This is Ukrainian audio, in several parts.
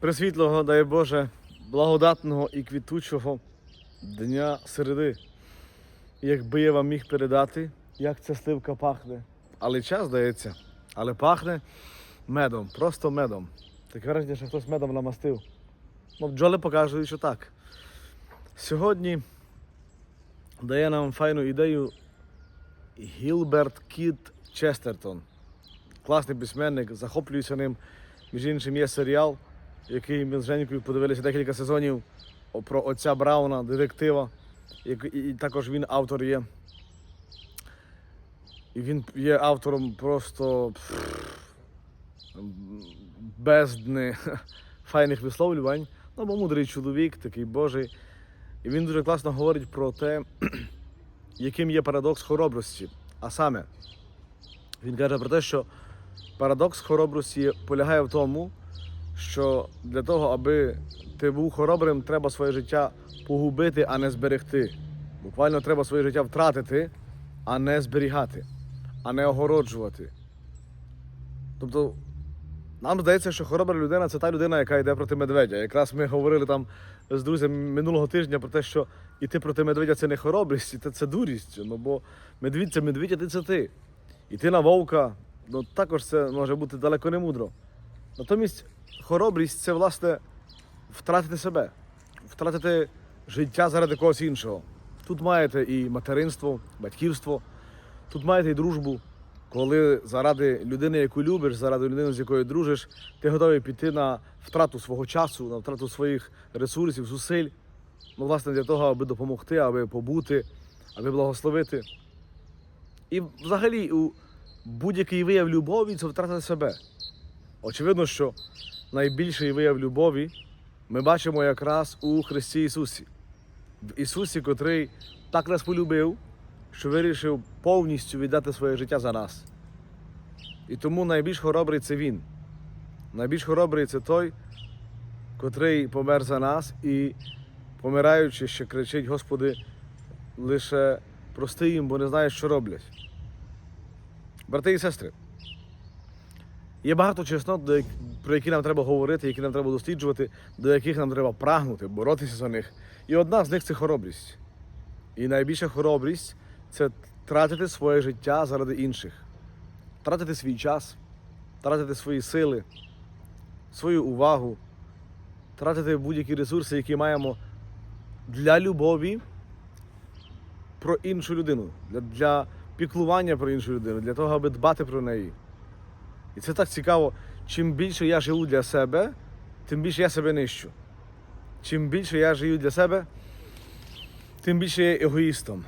Пресвітлого, дай Боже, благодатного і квітучого дня середи. Якби я вам міг передати, як ця сливка пахне. Але час здається, але пахне медом, просто медом. Таке враження, що хтось медом намастив. Ну, бджоли показують, що так. Сьогодні дає нам файну ідею Гілберт Кіт Честертон. Класний письменник, захоплююся ним. Між іншим, є серіал, який ми з Женькою подивилися декілька сезонів про отця Брауна, детектива. І, також він автор є. І він є автором просто бездни файних висловлювань. Ну, бо мудрий чоловік, такий Божий. І він дуже класно говорить про те, яким є парадокс хоробрості. А саме, він каже про те, що парадокс хоробрості полягає в тому, що для того, аби ти був хоробрим, треба своє життя погубити, а не зберегти. Буквально треба своє життя втратити, а не зберігати, а не огороджувати. Тобто, нам здається, що хоробра людина це та людина, яка йде проти медведя. Якраз ми говорили там з друзями минулого тижня про те, що іти проти медведя це не хоробрість, це, дурість. Ну бо медвідь це медвідь, а ти це ти. Іти на вовка, ну також це може бути далеко не мудро. Натомість хоробрість це власне втратити себе, втратити життя заради когось іншого. Тут маєте і материнство, батьківство, тут маєте і дружбу, коли заради людини, яку любиш, заради людини, з якою дружиш, ти готовий піти на втрату свого часу, на втрату своїх ресурсів, зусиль. Ну, власне, для того, аби допомогти, аби побути, аби благословити. І взагалі у будь-який вияв любові це втратити себе. Очевидно, що найбільший вияв любові ми бачимо якраз у Христі Ісусі. В Ісусі, котрий так нас полюбив, що вирішив повністю віддати своє життя за нас. І тому найбільш хоробрий це Він. Найбільш хоробрий це той, котрий помер за нас і, помираючи, ще кричить, Господи, лише прости їм, бо не знаєш, що роблять. Брати і сестри, є багато чеснот, про які нам треба говорити, які нам треба досліджувати, до яких нам треба прагнути, боротися за них. І одна з них це хоробрість. І найбільша хоробрість це тратити своє життя заради інших, тратити свій час, тратити свої сили, свою увагу, тратити будь-які ресурси, які маємо для любові про іншу людину, для, для піклування про іншу людину, для того, аби дбати про неї. І це так цікаво. Чим більше я живу для себе, тим більше я себе нищу. Чим більше я живу для себе, тим більше я егоїстом.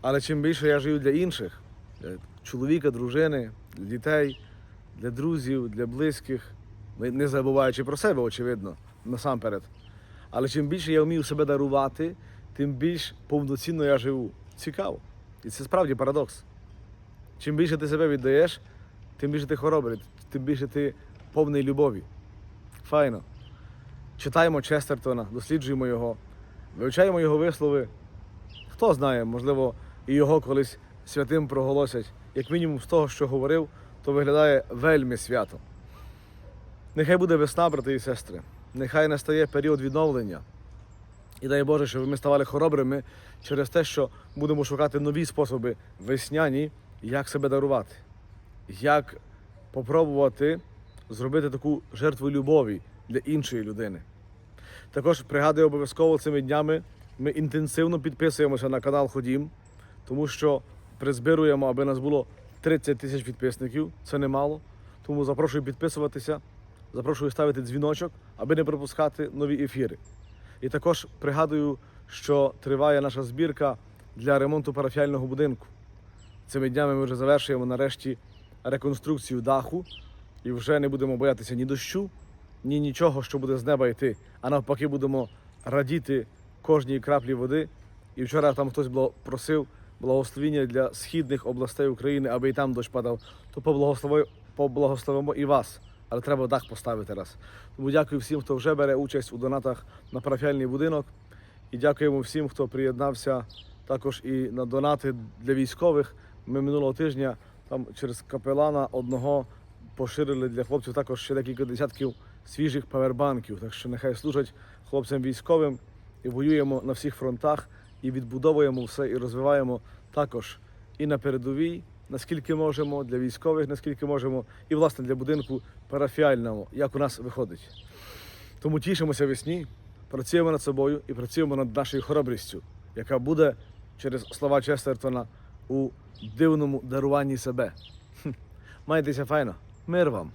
Але чим більше я живу для інших, для чоловіка, дружини, для дітей, для друзів, для близьких, не- забуваючи про себе, очевидно, насамперед. Але чим більше я вмію себе дарувати, тим більш повноцінно я живу. Цікаво. І це справді парадокс. Чим більше ти себе віддаєш, тим більше ти хоробрий, тим більше ти повний любові. Файно. Читаємо Честертона, досліджуємо його, вивчаємо його вислови. Хто знає, можливо, і його колись святим проголосять. Як мінімум з того, що говорив, то виглядає вельми свято. Нехай буде весна, брати і сестри. Нехай настає період відновлення. І дай Боже, щоб ми ставали хоробрими через те, що будемо шукати нові способи весняні, як себе дарувати, як попробувати зробити таку жертву любові для іншої людини. Також пригадую обов'язково цими днями ми інтенсивно підписуємося на канал Ходім, тому що призбируємо, аби нас було 30 тисяч підписників. Це немало. Тому запрошую підписуватися, запрошую ставити дзвіночок, аби не пропускати нові ефіри. І також пригадую, що триває наша збірка для ремонту парафіального будинку. Цими днями ми вже завершуємо нарешті реконструкцію даху і вже не будемо боятися ні дощу, ні нічого, що буде з неба йти, а навпаки, будемо радіти кожній краплі води. І вчора там хтось просив благословіння для східних областей України, аби і там дощ падав, то поблагослови- поблагословимо і вас. Але треба дах поставити раз. Тому дякую всім, хто вже бере участь у донатах на парафіальний будинок. І дякуємо всім, хто приєднався також і на донати для військових. Ми минулого тижня там через капелана одного поширили для хлопців також ще декілька десятків свіжих павербанків. Так що нехай служать хлопцям військовим і воюємо на всіх фронтах, і відбудовуємо все, і розвиваємо також і на передовій, наскільки можемо, для військових, наскільки можемо, і власне для будинку парафіального, як у нас виходить. Тому тішимося весні, працюємо над собою і працюємо над нашою хоробрістю, яка буде через слова Честертона у дивному даруванні себе. Хм. Майтеся файно. Мир вам!